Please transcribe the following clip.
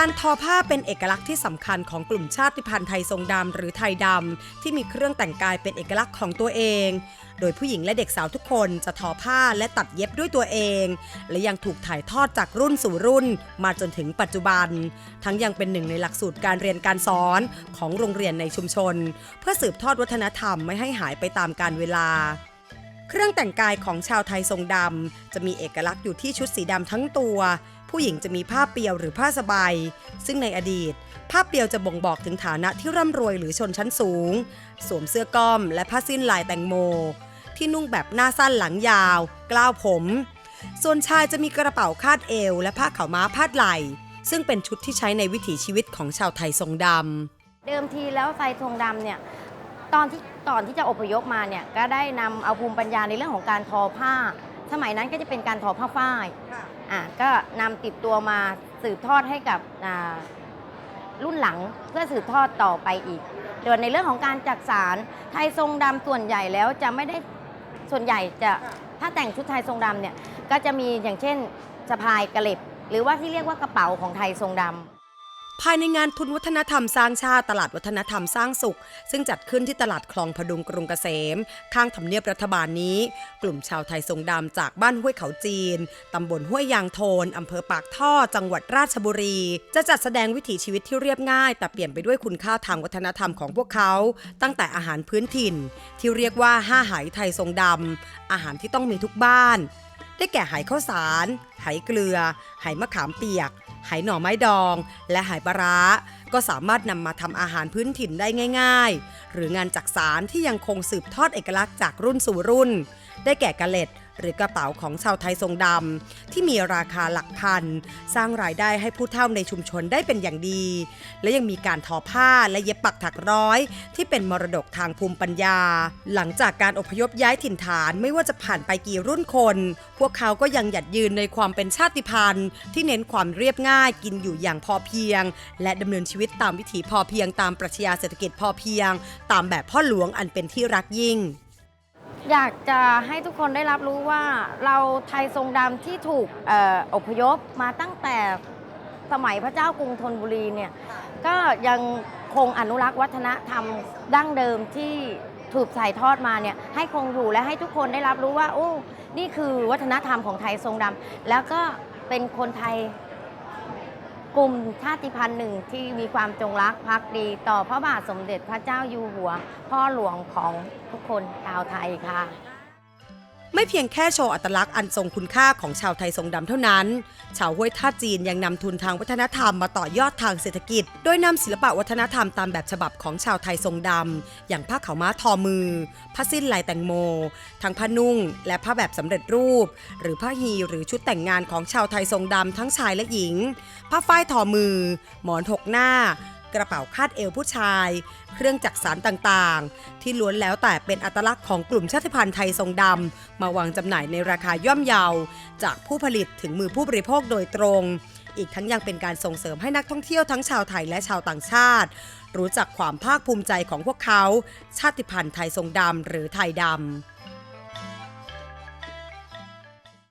การทอผ้าเป็นเอกลักษณ์ที่สำคัญของกลุ่มชาติพันธุ์ไทยทรงดำหรือไทยดำที่มีเครื่องแต่งกายเป็นเอกลักษณ์ของตัวเอง โดยผู้หญิงและเด็กสาวทุกคนจะทอผ้าและตัดเย็บด้วยตัวเอง และยังถูกถ่ายทอดจากรุ่นสู่รุ่น มาจนถึงปัจจุบัน ทั้งยังเป็นหนึ่งในหลักสูตรการเรียนการสอนของโรงเรียนในชุมชน เพื่อสืบทอดวัฒนธรรมไม่ให้หายไปตามกาลเวลา เครื่องแต่งกายของชาวไทยทรงดำจะมีเอกลักษณ์อยู่ที่ชุดสีดำทั้งตัว ผู้หญิงจะมีผ้าเปียวหรือผ้าสบาย ซึ่งในอดีต ผ้าเปียวจะบ่งบอกถึงฐานะที่ร่ำรวยหรือชนชั้นสูง สวมเสื้อก้อมและผ้าสิ้นลายแตงโม ที่นุ่งแบบหน้าสั้นหลังยาว กล้าวผม ส่วนชายจะมีกระเป๋าคาดเอว และผ้าขาวม้าพาดไหล่ ซึ่งเป็นชุดที่ใช้ในวิถีชีวิตของชาวไทยทรงดำเดิมทีแล้วไทยทองดำเนี่ย ตอนที่ก่อนที่จะอพยพมาเนี่ยก็ได้นำเอาภูมิปัญญาในเรื่องของการทอผ้า สมัยนั้นก็จะเป็นการทอผ้าฝ้ายอะก็นำติดตัวมาสืบทอดให้กับอ่ารุ่นหลังเพื่อสืบทอดต่อไปอีกโดยในเรื่องของการจักสารไทยทรงดำส่วนใหญ่แล้วจะไม่ได้ส่วนใหญ่จะถ้าแต่งชุดไทยทรงดำเนี่ยก็จะมีอย่างเช่นสะพายกระเหล็บหรือว่าที่เรียกว่ากระเป๋าของไทยทรงดำ ภายในงานทุนวัฒนธรรมสร้างชาติตลาดวัฒนธรรมสร้างสุข ซึ่งจัดขึ้นที่ตลาดคลองพดุงกรุงเกษม ข้างทำเนียบรัฐบาลนี้ กลุ่มชาวไทยทรงดำจากบ้านห้วยเขาจีน ตำบลห้วยยางโทนอำเภอปากท่อ จังหวัดราชบุรี จะจัดแสดงวิถีชีวิตที่เรียบง่าย แต่เปลี่ยนไปด้วยคุณค่าทางวัฒนธรรมของพวกเขา ตั้งแต่อาหารพื้นถิ่น ที่เรียกว่าห้าไหไทยทรงดำอาหารที่ต้องมีทุกบ้าน ได้แก่ไหข้าวสารไหเกลือไหมะขามเปียก หายหน่อไม้ดอง และหายปลาร้า ก็สามารถนำมาทำอาหารพื้นถิ่นได้ง่าย ๆ หรืองานจักสารที่ยังคงสืบทอดเอกลักษณ์จากรุ่นสู่รุ่น ได้แก่กะเล็ด หรือกระเป๋าของชาวไทยทรงดำที่มีราคาหลักพัน สร้างรายได้ให้ผู้เฒ่าในชุมชนได้เป็นอย่างดี และยังมีการทอผ้าและเย็บปักถักร้อย ที่เป็นมรดกทางภูมิปัญญา หลังจากการอพยพย้ายถิ่นฐานไม่ว่าจะผ่านไปกี่รุ่นคน พวกเขาก็ยังหยัดยืนในความเป็นชาติพันธุ์ ที่เน้นความเรียบง่ายกินอยู่อย่างพอเพียง และดำเนินชีวิตตามวิถีพอเพียงตามปรัชญาเศรษฐกิจพอเพียง ตามแบบพ่อหลวงอันเป็นที่รักยิ่ง อยากจะให้ทุกคนได้รับรู้ว่าเราไทยทรงดำที่ถูกเอออพยพมาตั้งแต่สมัยพระเจ้ากรุงธนบุรีเนี่ยก็ยังคงอนุรักษ์วัฒนธรรมดั้งเดิมที่ถูกถ่ายทอดมาเนี่ยให้คงอยู่และให้ทุกคนได้รับรู้ว่า โอ้ นี่คือวัฒนธรรมของไทยทรงดำแล้วก็เป็นคนไทย กลุ่มชาติพันธุ์หนึ่งที่มีความจงรักภักดี ต่อพระบาทสมเด็จพระเจ้าอยู่หัว พ่อหลวงของทุกคนชาวไทยค่ะ ไม่เพียงแค่โชว์อัตลักษณ์อันทรงคุณค่าของชาวไทยทรงดำเท่านั้น ชาวห้วยท่าจีนยังนำทุนทางวัฒนธรรมมาต่อยอดทางเศรษฐกิจ โดยนำศิลปะวัฒนธรรมตามแบบฉบับของชาวไทยทรงดำ อย่างผ้าขาวม้าทอมือ ผ้าสิ้นลายแตงโม ทั้งผ้านุ่ง และผ้าแบบสำเร็จรูป หรือผ้าฮีหรือชุดแต่งงานของชาวไทยทรงดำทั้งชายและหญิง ผ้าฝ้ายทอมือ หมอนถกหน้า กระเป๋าคาดเอวผู้ชาย เครื่องจักสารต่างๆ ที่ล้วนแล้วแต่เป็นอัตลักษณ์ของกลุ่มชาติพันธุ์ไทยทรงดำ มาวางจำหน่ายในราคาย่อมเยา จากผู้ผลิตถึงมือผู้บริโภคโดยตรง อีกทั้งยังเป็นการส่งเสริมให้นักท่องเที่ยวทั้งชาวไทยและชาวต่างชาติ รู้จักความภาคภูมิใจของพวกเขา ชาติพันธุ์ไทยทรงดำหรือไทยดำ